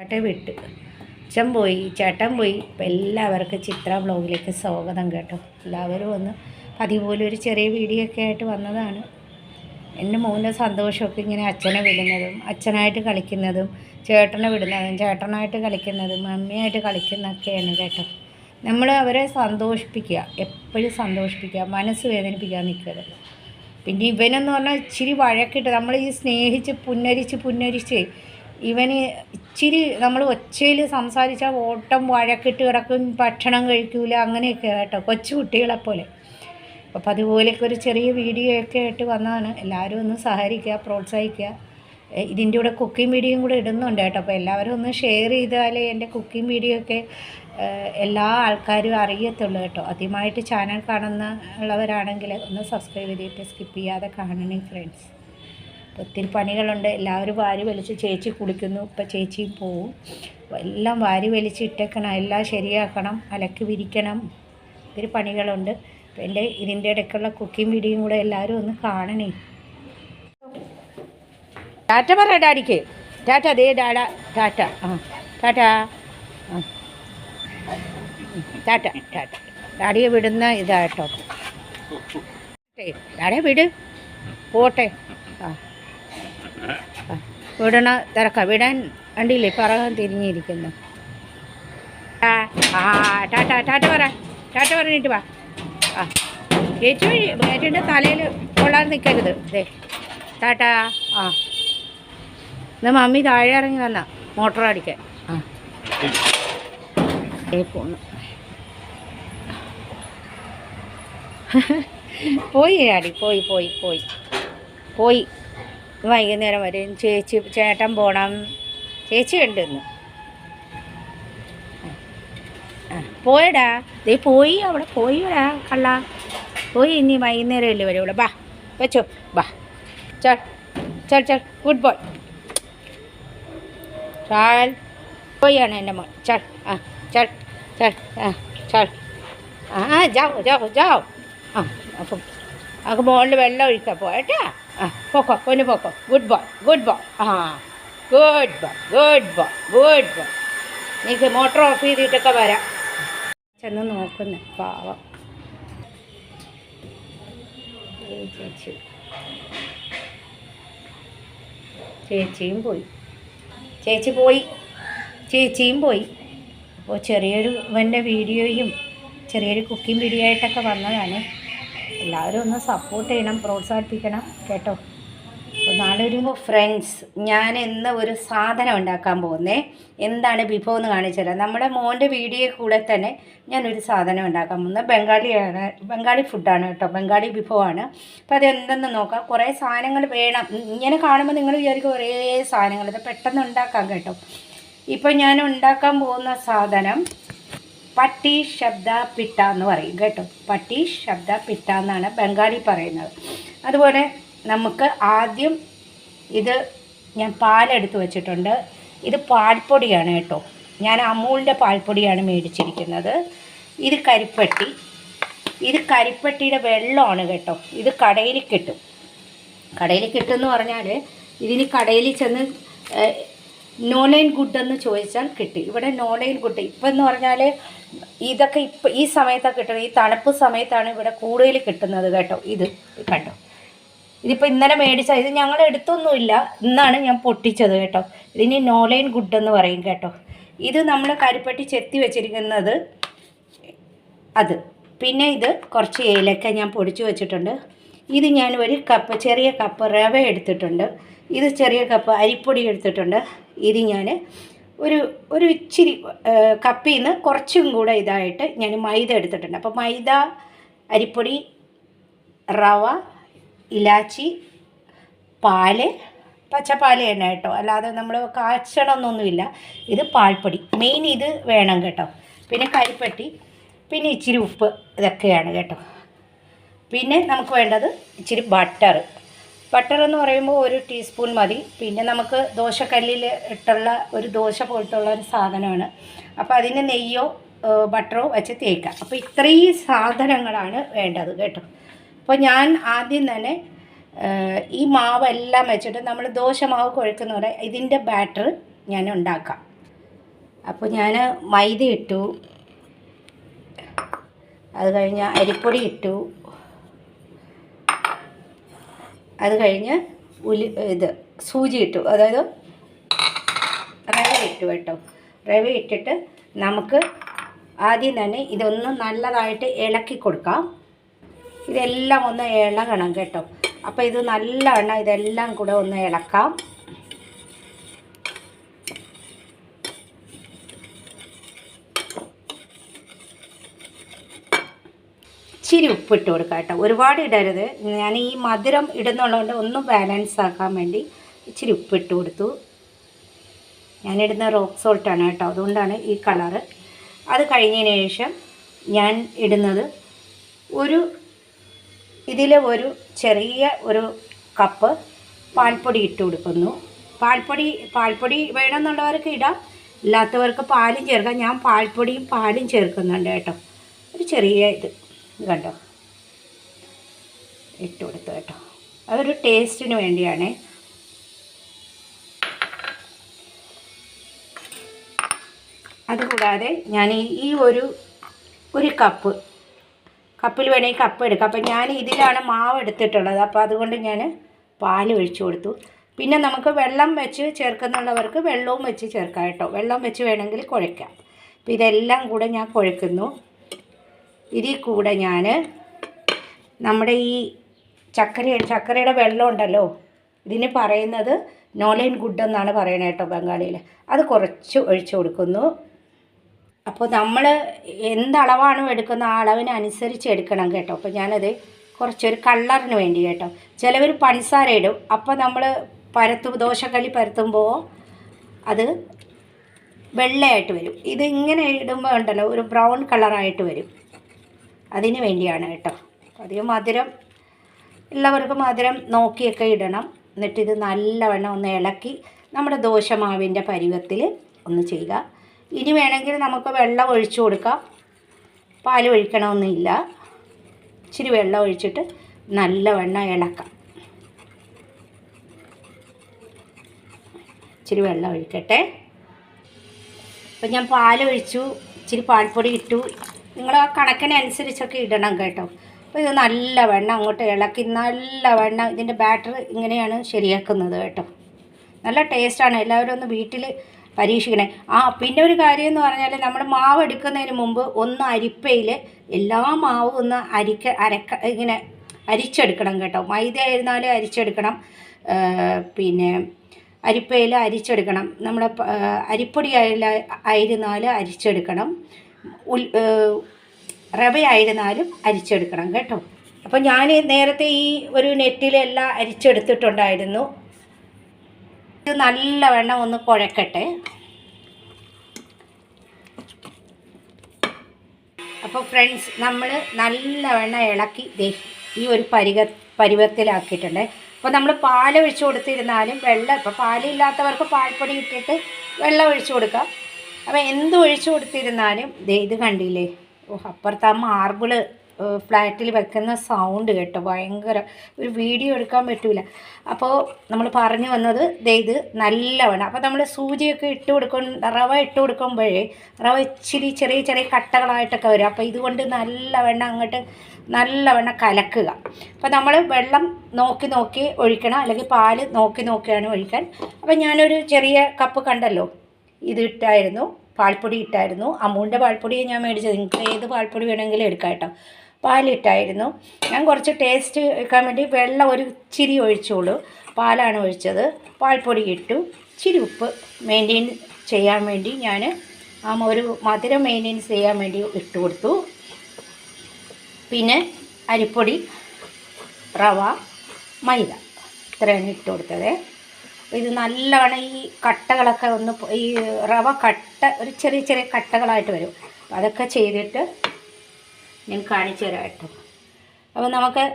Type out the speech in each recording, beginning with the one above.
ചേട്ടൻ വിട്ട്. അച്ഛൻ പോയി ചേട്ടൻ പോയി. ഇപ്പം എല്ലാവർക്കും ചിത്ര ബ്ലോഗിലേക്ക് സ്വാഗതം കേട്ടോ. എല്ലാവരും ഒന്ന് അതുപോലെ ഒരു ചെറിയ വീഡിയോ ഒക്കെ ആയിട്ട് വന്നതാണ്. എന്റെ മോന്റെ സന്തോഷമൊക്കെ ഇങ്ങനെ അച്ഛനെ വിടുന്നതും അച്ഛനായിട്ട് കളിക്കുന്നതും ചേട്ടനെ വിടുന്നതും ചേട്ടനായിട്ട് കളിക്കുന്നതും മമ്മിയായിട്ട് കളിക്കുന്നതൊക്കെയാണ് കേട്ടോ. നമ്മൾ അവരെ സന്തോഷിപ്പിക്കുക എപ്പോഴും സന്തോഷിപ്പിക്കുക മനസ്സ് വേദനിപ്പിക്കാൻ നിൽക്കരുത്. പിന്നെ ഇവനെന്ന് പറഞ്ഞാൽ ഇച്ചിരി വഴക്കിട്ട് നമ്മൾ ഈ സ്നേഹിച്ച് പുന്നരിച്ച് പുന്നരിച്ച് ഇവന് ഇച്ചിരി നമ്മൾ ഒച്ചയിൽ സംസാരിച്ചാൽ ഓട്ടം വഴക്കിട്ട് കിടക്കും ഭക്ഷണം കഴിക്കൂല അങ്ങനെയൊക്കെ കേട്ടോ കൊച്ചു കുട്ടികളെപ്പോലെ അപ്പോൾ അതുപോലെയൊക്കെ ഒരു ചെറിയ വീഡിയോ ഒക്കെ ആയിട്ട് വന്നതാണ്. എല്ലാവരും ഒന്ന് സഹകരിക്കുക പ്രോത്സാഹിക്കുക. ഇതിന്റെ കൂടെ കുക്കിംഗ് വീഡിയോയും കൂടെ ഇടുന്നുണ്ട് കേട്ടോ. അപ്പോൾ എല്ലാവരും ഒന്ന് ഷെയർ ചെയ്താലേ എന്റെ കുക്കിംഗ് വീഡിയോ ഒക്കെ എല്ലാ ആൾക്കാരും അറിയത്തുള്ളൂ കേട്ടോ. ആദ്യമായിട്ട് ചാനൽ കാണുന്ന ഉള്ളവരാണെങ്കിൽ ഒന്ന് സബ്സ്ക്രൈബ് ചെയ്തിട്ട് സ്കിപ്പ് ചെയ്യാതെ കാണണേ ഫ്രണ്ട്സ് ഒത്തിരി പണികളുണ്ട്. എല്ലാവരും വാരി വലിച്ച് ചേച്ചി കുളിക്കുന്നു. ഇപ്പം ചേച്ചി പോവും. എല്ലാം വാരി വലിച്ച് ഇട്ടേക്കണം. എല്ലാം ശരിയാക്കണം. അലക്കി വിരിക്കണം. ഒത്തിരി പണികളുണ്ട്. എന്റെ ഇതിന്റെ ഇടയ്ക്കുള്ള കുക്കിംഗ് വീഡിയോയും കൂടെ എല്ലാവരും ഒന്ന് കാണണേ. ടാറ്റ പറ ഡാഡിക്ക്. ടാറ്റ അതേ ഡാഡ ടാറ്റ. ആ ടാറ്റ. ടാറ്റ ടാറ്റ. ഡാഡിയെ വിടുന്ന ഇതാട്ടോ ഡാഡിയെ വിട്. പോട്ടെ. വിടണ തിരക്ക. വിടാൻ വണ്ടിയില്ലേ? പറകാൻ തിരിഞ്ഞിരിക്കുന്നു. ആ പറഞ്ഞിട്ട് വാ. ആ. ചേച്ചി വഴി തലയിൽ കൊള്ളാൻ നിൽക്കരുത് ദേ ടാറ്റ ആ. എന്നാ മമ്മി താഴെ ഇറങ്ങി വന്ന മോട്ടോർ അടിക്കാൻ. ആ. പോണു പോയി ആടി. പോയി പോയി പോയി. പോയി. വൈകുന്നേരം വരും ചേച്ചി ചേട്ടൻ പോണം. ചേച്ചി ഉണ്ട് ഇന്ന് പോയടാ. ദേ പോയി അവിടെ പോയിടാ കള്ള. പോയി ഇനി വൈകുന്നേരം അല്ലേ വരുള്ളൂ. ബാ വെച്ചോ. ബാ. ചൾ ചൾ ചൾ ഗുഡ് ബോയ്. ചാൽ. പോയാണ് എന്റെ മോൻ. ചൾ ആ ചൾ ചൾ ആ ചൾ ആ ജാവോ ജാവോ ജാവോ. ആ അപ്പം നമുക്ക് മുകളിൽ വെള്ളം ഒഴിക്കാം. പോകട്ടാ പോക്കോ പൊന്നു പോക്കോ ഗുഡ് ബോയ് ഗുഡ് ബോയ് ആ good boy good boy good boy എനിക്ക് മോട്ടർ ഓഫ് ചെയ്തിട്ടൊക്കെ വരാം. ചെന്ന് നോക്കുന്നു പാവം. ചേച്ചി. ചേച്ചിയും പോയി. ചേച്ചി പോയി. ചേച്ചിയും പോയി. അപ്പോൾ ചെറിയൊരു ഇവന്റെ വീഡിയോയും ചെറിയൊരു കുക്കിംഗ് വീഡിയോ ആയിട്ടൊക്കെ വന്നതാണ്. എല്ലാവരും ഒന്ന് സപ്പോർട്ട് ചെയ്യണം പ്രോത്സാഹിപ്പിക്കണം കേട്ടോ. നാളെ ഒരു ഫ്രണ്ട്സ് ഞാൻ ഇന്ന് ഒരു സാധനം ഉണ്ടാക്കാൻ പോകുന്നേ. എന്താണ് വിഭവം എന്ന് കാണിച്ചു തരാം. നമ്മുടെ മോന്റെ വീഡിയോ കൂടെ തന്നെ ഞാനൊരു സാധനം ഉണ്ടാക്കാൻ പോകുന്നത്. ബംഗാളിയാണ് ബംഗാളി ഫുഡാണ് കേട്ടോ. ബംഗാളി വിഭവമാണ്. അപ്പോൾ അതെന്തെന്ന് നോക്കാം. കുറേ സാധനങ്ങൾ വേണം. ഇങ്ങനെ കാണുമ്പോൾ നിങ്ങൾ വിചാരിക്കും കുറേ സാധനങ്ങൾ. ഇത് പെട്ടെന്ന് ഉണ്ടാക്കാം കേട്ടോ. ഇപ്പോൾ ഞാൻ ഉണ്ടാക്കാൻ പോകുന്ന സാധനം പട്ടി ശബ്ദ പിട്ട എന്ന് പറയും കേട്ടോ? പട്ടി ശബ്ദ പിട്ട എന്നാണ് ബംഗാളി പറയുന്നത്. അതുപോലെ നമുക്ക് ആദ്യം ഇത് ഞാൻ പാലെടുത്ത് വെച്ചിട്ടുണ്ട്. ഇത് പാൽപ്പൊടിയാണ് കേട്ടോ. ഞാൻ അമൂലിന്റെ പാൽപ്പൊടിയാണ് മേടിച്ചിരിക്കുന്നത്. ഇത് കരിപ്പട്ടി. ഇത് കരിപ്പട്ടിയുടെ വെള്ളമാണ് കേട്ടോ. ഇത് കടയിൽ കിട്ടും. കടയിൽ കിട്ടുമെന്ന് പറഞ്ഞാൽ ഇതിന് കടയിൽ ചെന്ന് നോലൈൻ ഗുഡ് എന്ന് ചോദിച്ചാൽ കിട്ടി. ഇവിടെ നോ ലൈൻ ഗുഡ് ഇപ്പം എന്ന് പറഞ്ഞാൽ ഇതൊക്കെ ഇപ്പം ഈ സമയത്താണ് കിട്ടുന്നത്. ഈ തണുപ്പ് സമയത്താണ് ഇവിടെ കൂടുതൽ കിട്ടുന്നത് കേട്ടോ ഇത് കേട്ടോ ഇതിപ്പോൾ ഇന്നലെ മേടിച്ച ഇത് ഞങ്ങൾ എടുത്തൊന്നുമില്ല. ഇന്നാണ് ഞാൻ പൊട്ടിച്ചത് കേട്ടോ. ഇതിന് നോലൈൻ ഗുഡ് എന്ന് പറയും കേട്ടോ. ഇത് നമ്മൾ കരിപ്പട്ടി ചെത്തി വെച്ചിരിക്കുന്നത് അത്. പിന്നെ ഇത് കുറച്ച് ഏലക്ക ഞാൻ പൊടിച്ചു വെച്ചിട്ടുണ്ട്. ഇത് ഞാൻ ഒരു കപ്പ് ചെറിയ കപ്പ് റവ എടുത്തിട്ടുണ്ട്. ഇത് ചെറിയ കപ്പ് അരിപ്പൊടി എടുത്തിട്ടുണ്ട്. ഇത് ഞാൻ ഒരു ഒരു ഇച്ചിരി കപ്പിൽ നിന്ന് കുറച്ചും കൂടെ ഇതായിട്ട് ഞാൻ മൈദ എടുത്തിട്ടുണ്ട്. അപ്പോൾ മൈദ അരിപ്പൊടി റവ ഇലാച്ചി പാൽ പച്ചപ്പാൽ തന്നെ കേട്ടോ. അല്ലാതെ നമ്മൾ കാച്ചണമെന്നൊന്നുമില്ല ഇത് പാൽപ്പൊടി. മെയിൻ ഇത് വേണം കേട്ടോ. പിന്നെ കരിപ്പട്ടി പിന്നെ ഇച്ചിരി ഉപ്പ് ഇതൊക്കെയാണ് കേട്ടോ. പിന്നെ നമുക്ക് വേണ്ടത് ഇച്ചിരി ബട്ടർ ബട്ടർ എന്ന് പറയുമ്പോൾ ഒരു ടീസ്പൂൺ മതി. പിന്നെ നമുക്ക് ദോശക്കല്ലിൽ ഇട്ടുള്ള ഒരു ദോശ പോലത്തുള്ള ഒരു സാധനമാണ്. അപ്പോൾ അതിന് നെയ്യോ ബട്ടറോ വെച്ച് തേക്കാം. അപ്പോൾ ഇത്രയും സാധനങ്ങളാണ് വേണ്ടത് കേട്ടോ. അപ്പോൾ ഞാൻ ആദ്യം തന്നെ ഈ മാവെല്ലാം വെച്ചിട്ട് നമ്മൾ ദോശ മാവ് കുഴക്കുന്ന പോലെ ഇതിന്റെ ബാറ്റർ ഞാൻ ഉണ്ടാക്കാം. അപ്പോൾ ഞാൻ മൈദ ഇട്ടു. അത് കഴിഞ്ഞ് അരിപ്പൊടി ഇട്ടു. അത് കഴിഞ്ഞ് ഉലി ഇത് സൂചി ഇട്ടു. അതായത് റവ ഇട്ടു കേട്ടോ. റവ ഇട്ടിട്ട് നമുക്ക് ആദ്യം തന്നെ ഇതൊന്ന് നല്ലതായിട്ട് ഇളക്കി കൊടുക്കാം. ഇതെല്ലാം ഒന്ന് ഇളകണം കേട്ടോ. അപ്പോൾ ഇത് നല്ലവണ്ണം ഇതെല്ലാം കൂടെ ഒന്ന് ഇളക്കാം. ഇച്ചിരി ഉപ്പിട്ട് കൊടുക്കാം കേട്ടോ. ഒരുപാട് ഇടരുത്. ഞാൻ ഈ മധുരം ഇടുന്നുള്ളതുകൊണ്ട് ഒന്ന് ബാലൻസ് ആക്കാൻ വേണ്ടി ഇച്ചിരി ഉപ്പിട്ട് കൊടുത്തു. ഞാനിടുന്ന റോക്ക് സോൾട്ടാണ് കേട്ടോ. അതുകൊണ്ടാണ് ഈ കളറ് അത് കഴിഞ്ഞതിന് ശേഷം ഞാൻ ഇടുന്നത് ഒരു ഇതിൽ ഒരു ചെറിയ ഒരു കപ്പ് പാൽപ്പൊടി ഇട്ട് കൊടുക്കുന്നു. പാൽപ്പൊടി പാൽപ്പൊടി വേണമെന്നുള്ളവർക്ക് ഇടാം. ഇല്ലാത്തവർക്ക് പാലും ചേർക്കാം. ഞാൻ പാൽപ്പൊടിയും പാലും ചേർക്കുന്നുണ്ട് കേട്ടോ. ഒരു ചെറിയ ഇത്. കണ്ടോ? ഇട്ട് കൊടുത്തു കേട്ടോ. അതൊരു ടേസ്റ്റിന് വേണ്ടിയാണ്. അതുകൂടാതെ ഞാൻ ഈ- ഒരു ഒരു കപ്പ് കപ്പിൽ വേണമെങ്കിൽ കപ്പ് എടുക്കാം. അപ്പം ഞാൻ ഇതിലാണ് മാവ് എടുത്തിട്ടുള്ളത്. അപ്പോൾ അതുകൊണ്ട് ഞാൻ പാൽ ഒഴിച്ചു കൊടുത്തു. പിന്നെ നമുക്ക് വെള്ളം വെച്ച് ചേർക്കുന്നുള്ളവർക്ക് വെള്ളവും വെച്ച് ചേർക്കാം കേട്ടോ. വെള്ളം വെച്ച് വേണമെങ്കിൽ കുഴയ്ക്കാം. അപ്പോൾ ഇതെല്ലാം കൂടെ ഞാൻ കുഴക്കുന്നു. ഇതിൽ കൂടെ ഞാൻ നമ്മുടെ ഈ ചക്കര ചക്കരയുടെ വെള്ളം ഉണ്ടല്ലോ ഇതിന് പറയുന്നത് നോലൈൻ ഗുഡ് എന്നാണ് പറയണത് കേട്ടോ ബംഗാളിയിൽ അത് കുറച്ച് ഒഴിച്ചു കൊടുക്കുന്നു. അപ്പോൾ നമ്മൾ എന്തളവാണോ എടുക്കുന്ന ആ അളവിനനുസരിച്ച് എടുക്കണം കേട്ടോ. അപ്പോൾ ഞാനത് കുറച്ചൊരു കളറിന് വേണ്ടി കേട്ടോ. ചിലവർ പഞ്ചസാര ഇടും. അപ്പോൾ നമ്മൾ പരത്തും ദോശക്കല്ലി പരത്തുമ്പോൾ അത് വെള്ളയായിട്ട് വരും. ഇത് ഇങ്ങനെ ഇടുമ്പോൾ ഉണ്ടല്ലോ ഒരു ബ്രൗൺ കളറായിട്ട് വരും. അതിന് വേണ്ടിയാണ് കേട്ടോ. അധികം മധുരം എല്ലാവർക്കും മധുരം നോക്കിയൊക്കെ ഇടണം. എന്നിട്ട് ഇത് നല്ലവണ്ണം ഒന്ന് ഇളക്കി നമ്മുടെ ദോശമാവിന്റെ പരുവത്തിൽ ഒന്ന് ചെയ്യുക. ഇനി വേണമെങ്കിൽ നമുക്ക് വെള്ളം ഒഴിച്ചു കൊടുക്കാം. പാൽ ഒഴിക്കണമെന്നില്ല. ഇച്ചിരി വെള്ളം ഒഴിച്ചിട്ട് നല്ലവണ്ണം ഇളക്കാം. ഇച്ചിരി വെള്ളം ഒഴിക്കട്ടെ. അപ്പം ഞാൻ പാൽ പാലൊഴിച്ചു ഇച്ചിരി പാൽപ്പൊടി ഇട്ടു. നിങ്ങൾ ആ കണക്കിനനുസരിച്ചൊക്കെ ഇടണം കേട്ടോ. അപ്പോൾ ഇത് നല്ല വെണ്ണം അങ്ങോട്ട് ഇളക്കി നല്ല വെണ്ണം. ഇതിന്റെ ബാറ്റർ ഇങ്ങനെയാണ് ശരിയാക്കുന്നത് കേട്ടോ. നല്ല ടേസ്റ്റാണ് എല്ലാവരും ഒന്ന് വീട്ടിൽ പരീക്ഷിക്കണേ. ആ പിന്നെ ഒരു കാര്യം എന്ന് പറഞ്ഞാൽ നമ്മൾ മാവ് എടുക്കുന്നതിന് മുമ്പ് ഒന്ന് അരിപ്പയിൽ എല്ലാ മാവും ഒന്ന് അരിക്ക അരക്ക ഇങ്ങനെ അരിച്ചെടുക്കണം കേട്ടോ. മൈദ ആയിരുന്നാലും അരിച്ചെടുക്കണം. പിന്നെ അരിപ്പയിൽ അരിച്ചെടുക്കണം. നമ്മുടെ അരിപ്പൊടി ആയിരുന്നാലും അരിച്ചെടുക്കണം. റവയായിരുന്നാലും അരിച്ചെടുക്കണം കേട്ടോ. അപ്പോൾ ഞാൻ നേരത്തെ ഈ ഒരു നെറ്റിലെല്ലാം അരിച്ചെടുത്തിട്ടുണ്ടായിരുന്നു. ഇത് നല്ലവണ്ണം ഒന്ന് കുഴക്കട്ടെ. അപ്പോൾ ഫ്രണ്ട്സ് നമ്മൾ നല്ലവണ്ണം ഇളക്കി ഈ ഒരു പരിക പരുവത്തിലാക്കിയിട്ടുണ്ട്. അപ്പോൾ നമ്മൾ പാൽ ഒഴിച്ചു കൊടുത്തിരുന്നാലും വെള്ളം ഇപ്പോൾ പാലില്ലാത്തവർക്ക് പാൽപ്പൊടി ഇട്ടിട്ട് വെള്ളം ഒഴിച്ചു കൊടുക്കാം. അപ്പോൾ എന്ത് ഒഴിച്ചു കൊടുത്തിരുന്നാലും ദേ ഇത് കണ്ടില്ലേ? അപ്പുറത്ത് ആ മാർബിൾ ഫ്ലാറ്റിൽ വെക്കുന്ന സൗണ്ട് കേട്ടോ ഭയങ്കര ഒരു വീഡിയോ എടുക്കാൻ പറ്റൂല. അപ്പോൾ നമ്മൾ പറഞ്ഞു വന്നത് ദേ ഇത് നല്ലവണ്ണം. അപ്പോൾ നമ്മൾ സൂചിയൊക്കെ ഇട്ട് കൊടുക്കും റവ ഇട്ട് കൊടുക്കുമ്പോഴേ റവ ഇച്ചിരി ചെറിയ ചെറിയ കട്ടകളായിട്ടൊക്കെ വരും. അപ്പോൾ ഇതുകൊണ്ട് നല്ലവണ്ണം അങ്ങോട്ട് നല്ലവണ്ണം കലക്കുക. അപ്പോൾ നമ്മൾ വെള്ളം നോക്കി നോക്കി ഒഴിക്കണം അല്ലെങ്കിൽ പാൽ നോക്കി നോക്കിയാണ് ഒഴിക്കാൻ. അപ്പോൾ ഞാനൊരു ചെറിയ കപ്പ് കണ്ടല്ലോ ഇത് ഇട്ടായിരുന്നു. പാൽപ്പൊടി ഇട്ടായിരുന്നു. അമൂലിന്റെ പാൽപ്പൊടിയെ ഞാൻ മേടിച്ചത്. നിങ്ങൾക്ക് ഏത് പാൽപ്പൊടി വേണമെങ്കിലും എടുക്കാം കേട്ടോ. പാലിട്ടായിരുന്നു. ഞാൻ കുറച്ച് ടേസ്റ്റ് വെക്കാൻ വേണ്ടി വെള്ളം ഒരു ചിരി ഒഴിച്ചോളൂ. പാലാണ് ഒഴിച്ചത്. പാൽപ്പൊടി ഇട്ടു. ഇച്ചിരി ഉപ്പ് മെയിന്റെയിൻ ചെയ്യാൻ വേണ്ടി ഞാൻ ആ ഒരു മധുരം മെയിന്റെയിൻ ചെയ്യാൻ വേണ്ടി ഇട്ട് കൊടുത്തു. പിന്നെ അരിപ്പൊടി റവ മൈദ. ഇത്രയാണ് ഇട്ട് ഇത് നല്ലവണ്ണം ഈ കട്ടകളൊക്കെ ഒന്ന് ഈ റവ കട്ട ഒരു ചെറിയ ചെറിയ കട്ടകളായിട്ട് വരും. അതൊക്കെ ചെയ്തിട്ട് ഞാൻ കാണിച്ചു തരാം കേട്ടോ. അപ്പോൾ നമുക്ക്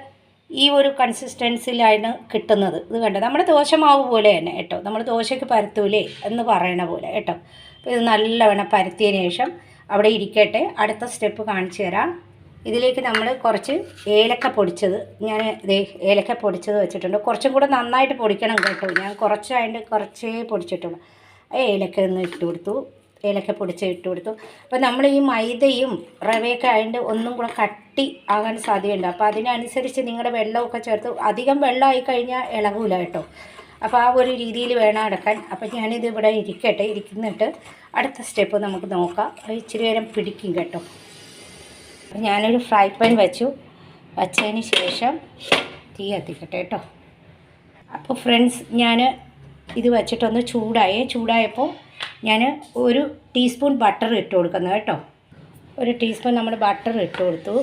ഈ ഒരു കൺസിസ്റ്റൻസിലാണ് കിട്ടുന്നത്. ഇത് കണ്ടോ? നമ്മുടെ ദോശമാവ് പോലെ തന്നെ കേട്ടോ. നമ്മൾ ദോശയ്ക്ക് പരത്തൂലേ എന്ന് പറയണ പോലെ കേട്ടോ. അപ്പോൾ ഇത് നല്ലവണ്ണം പരത്തിയതിന് ശേഷം അവിടെ ഇരിക്കട്ടെ. അടുത്ത സ്റ്റെപ്പ് കാണിച്ചു തരാം. ഇതിലേക്ക് നമ്മൾ കുറച്ച് ഏലക്ക പൊടിച്ചത് ഞാൻ ഏലക്ക പൊടിച്ചത് വെച്ചിട്ടുണ്ട്. കുറച്ചും കൂടെ നന്നായിട്ട് പൊടിക്കണം കേട്ടോ. ഞാൻ കുറച്ചായിട്ട് കുറച്ചേ പൊടിച്ചിട്ടുള്ളൂ. ഏലക്ക ഒന്ന് ഇട്ട് കൊടുത്തു. ഏലക്ക പൊടിച്ച് ഇട്ട് കൊടുത്തു. അപ്പോൾ നമ്മൾ ഈ മൈദയും റവയൊക്കെ ആയതുകൊണ്ട് ഒന്നും കൂടെ കട്ടി ആകാൻ സാധ്യതയുണ്ട്. അപ്പോൾ അതിനനുസരിച്ച് നിങ്ങളുടെ വെള്ളമൊക്കെ ചേർത്ത് അധികം വെള്ളമായി കഴിഞ്ഞാൽ ഇളകൂല കേട്ടോ. അപ്പോൾ ആ ഒരു രീതിയിൽ വേണം അടക്കാൻ. അപ്പോൾ ഞാനിത് ഇവിടെ ഇരിക്കട്ടെ. ഇരിക്കുന്നിട്ട് അടുത്ത സ്റ്റെപ്പ് നമുക്ക് നോക്കാം. ഇച്ചിരി നേരം പിടിക്കും കേട്ടോ. അപ്പോൾ ഞാനൊരു ഫ്രൈ പാൻ വെച്ചു. വച്ചതിന് ശേഷം തീ കത്തിക്കട്ടെ കേട്ടോ. അപ്പോൾ ഫ്രണ്ട്സ് ഞാൻ ഇത് വെച്ചിട്ടൊന്ന് ചൂടായേ. ചൂടായപ്പോൾ ഞാൻ ഒരു ടീസ്പൂൺ ബട്ടർ ഇട്ട് കൊടുക്കുന്നത് കേട്ടോ. ഒരു ടീസ്പൂൺ നമ്മൾ ബട്ടർ ഇട്ട് കൊടുത്തു.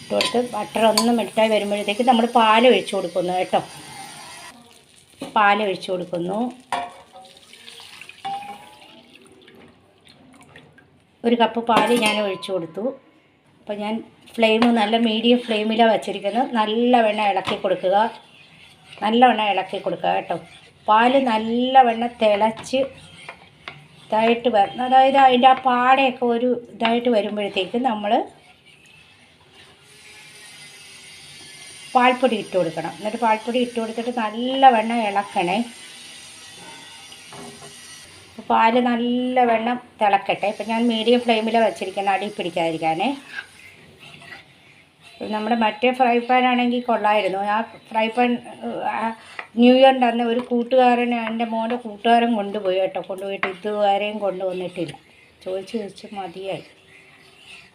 ഇട്ട് കൊടുത്ത് ബട്ടർ ഒന്ന് മെൽറ്റായി വരുമ്പോഴത്തേക്ക് നമ്മൾ പാൽ ഒഴിച്ചു കൊടുക്കുന്നു കേട്ടോ. പാൽ ഒഴിച്ചു കൊടുക്കുന്നു. ഒരു കപ്പ് പാൽ ഞാൻ ഒഴിച്ചു കൊടുത്തു. അപ്പോൾ ഞാൻ ഫ്ലെയിം നല്ല മീഡിയം ഫ്ലെയിമിലാണ് വച്ചിരിക്കുന്നത് നല്ലവണ്ണം ഇളക്കി കൊടുക്കുക. നല്ലവണ്ണം ഇളക്കി കൊടുക്കുക കേട്ടോ. പാൽ നല്ലവണ്ണം തിളച്ച് ഇതായിട്ട് വരണം അതായത് അതിന്റെ ആ പാടയൊക്കെ ഒരു ഇതായിട്ട് വരുമ്പോഴത്തേക്ക് നമ്മൾ പാൽപ്പൊടി ഇട്ട് കൊടുക്കണം. എന്നിട്ട് പാൽപ്പൊടി ഇട്ട് കൊടുത്തിട്ട് നല്ലവണ്ണം ഇളക്കണേ. അപ്പോൾ നല്ല വെള്ളം തിളക്കട്ടെ. ഇപ്പം ഞാൻ മീഡിയം ഫ്ലെയിമിൽ വെച്ചിരിക്കുന്നത് അടി പിടിക്കാതിരിക്കാനേ. നമ്മുടെ മറ്റേ ഫ്രൈ പാൻ ആണെങ്കിൽ കൊള്ളായിരുന്നു. ആ ഫ്രൈ പാൻ ന്യൂ ഇയറിന്റെ അന്ന് ഒരു കൂട്ടുകാരൻ എന്റെ മോന്റെ കൂട്ടുകാരൻ കൊണ്ടുപോയി കേട്ടോ. കൊണ്ടുപോയിട്ട് ഇതുവരെയും കൊണ്ടുവന്നിട്ടില്ല. ചോദിച്ച് ചോദിച്ച് മതിയായി.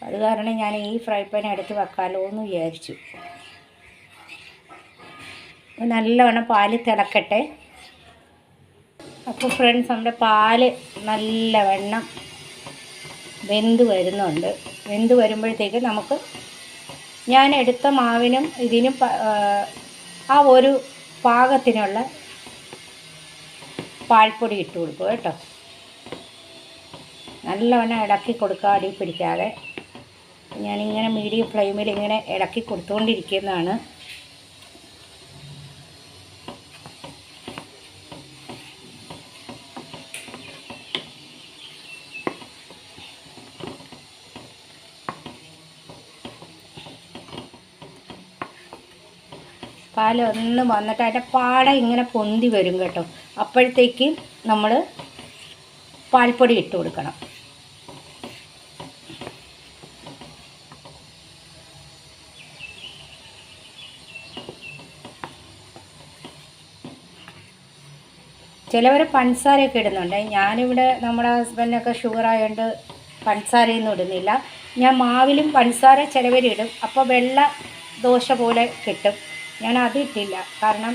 അത് കാരണം ഞാൻ ഈ ഫ്രൈ പാൻ എടുത്ത് വെക്കാമല്ലോ എന്ന് വിചാരിച്ചു. നല്ലവണ്ണം പാൽ തിളക്കട്ടെ. അപ്പോൾ ഫ്രണ്ട്സ് നമ്മുടെ പാൽ നല്ലവണ്ണം വെന്ത് വരുന്നുണ്ട്. വെന്ത് വരുമ്പോഴത്തേക്ക് നമുക്ക് ഞാൻ എടുത്ത മാവിനും ഇതിനും ആ, ഒരു പാകത്തിനുള്ള പാൽപ്പൊടി ഇട്ട് കൊടുക്കുക കേട്ടോ. നല്ലവണ്ണം ഇളക്കി കൊടുക്കുക അടി പിടിക്കാതെ. ഞാനിങ്ങനെ മീഡിയം ഫ്ലെയിമിൽ ഇങ്ങനെ ഇളക്കി കൊടുത്തുകൊണ്ടിരിക്കുന്നതാണ് പാൽ ഒന്ന് വന്നിട്ട് അതിന്റെ പാട ഇങ്ങനെ പൊന്തി വരും കേട്ടോ. അപ്പോഴത്തേക്ക് നമ്മൾ പാൽപ്പൊടി ഇട്ട് കൊടുക്കണം. ചിലവർ പഞ്ചസാരയൊക്കെ ഇടുന്നുണ്ട്. ഞാനിവിടെ നമ്മുടെ ഹസ്ബൻഡിനൊക്കെ ഷുഗർ ആയതുകൊണ്ട് പഞ്ചസാരയൊന്നും ഇടുന്നില്ല. ഞാൻ മാവിലും പഞ്ചസാര ചിലവരിടും അപ്പോൾ വെള്ള ദോശ പോലെ കിട്ടും. ഞാൻ അതിട്ടില്ല കാരണം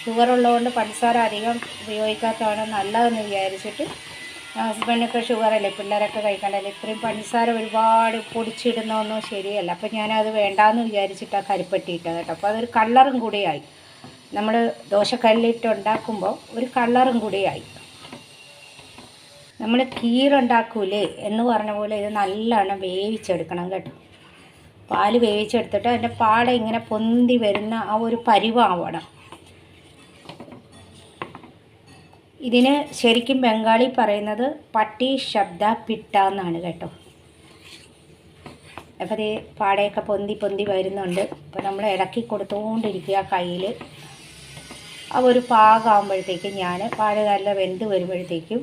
ഷുഗർ ഉള്ളതുകൊണ്ട് പഞ്ചസാര അധികം ഉപയോഗിക്കാത്തതാണ് നല്ലതെന്ന് വിചാരിച്ചിട്ട് ഹസ്ബൻഡൊക്കെ ഷുഗറല്ലേ പിള്ളേരൊക്കെ കഴിക്കണ്ടല്ലേ ഇത്രയും പഞ്ചസാര ഒരുപാട് പൊടിച്ചിടുന്നതൊന്നും ശരിയല്ല. അപ്പോൾ ഞാനത് വേണ്ടാന്ന് വിചാരിച്ചിട്ടാണ് ഇട്ടത് കേട്ടോ. അപ്പോൾ അതൊരു കളറും കൂടിയായി. നമ്മൾ ദോശക്കല്ലിട്ട് ഉണ്ടാക്കുമ്പോൾ ഒരു കളറും കൂടിയായി. നമ്മൾ കീറുണ്ടാക്കൂലേ എന്ന് പറഞ്ഞ പോലെ ഇത് നല്ലോണം വേവിച്ചെടുക്കണം കേട്ടോ. പാൽ വേവിച്ചെടുത്തിട്ട് അതിന്റെ പാട ഇങ്ങനെ പൊന്തി വരുന്ന ആ ഒരു പരിവാവണം. ഇതിന് ശരിക്കും ബംഗാളി പറയുന്നത് പട്ടി ശബ്ദ പിട്ട എന്നാണ് കേട്ടോ. അപ്പോൾ ഇത് പാടയൊക്കെ പൊന്തി പൊന്തി വരുന്നുണ്ട്. അപ്പോൾ നമ്മൾ ഇളക്കി കൊടുത്തുകൊണ്ടിരിക്കുക കയ്യിൽ. ആ ഒരു പാകമാകുമ്പോഴത്തേക്കും ഞാൻ പാൽ നല്ല വെന്ത് വരുമ്പോഴത്തേക്കും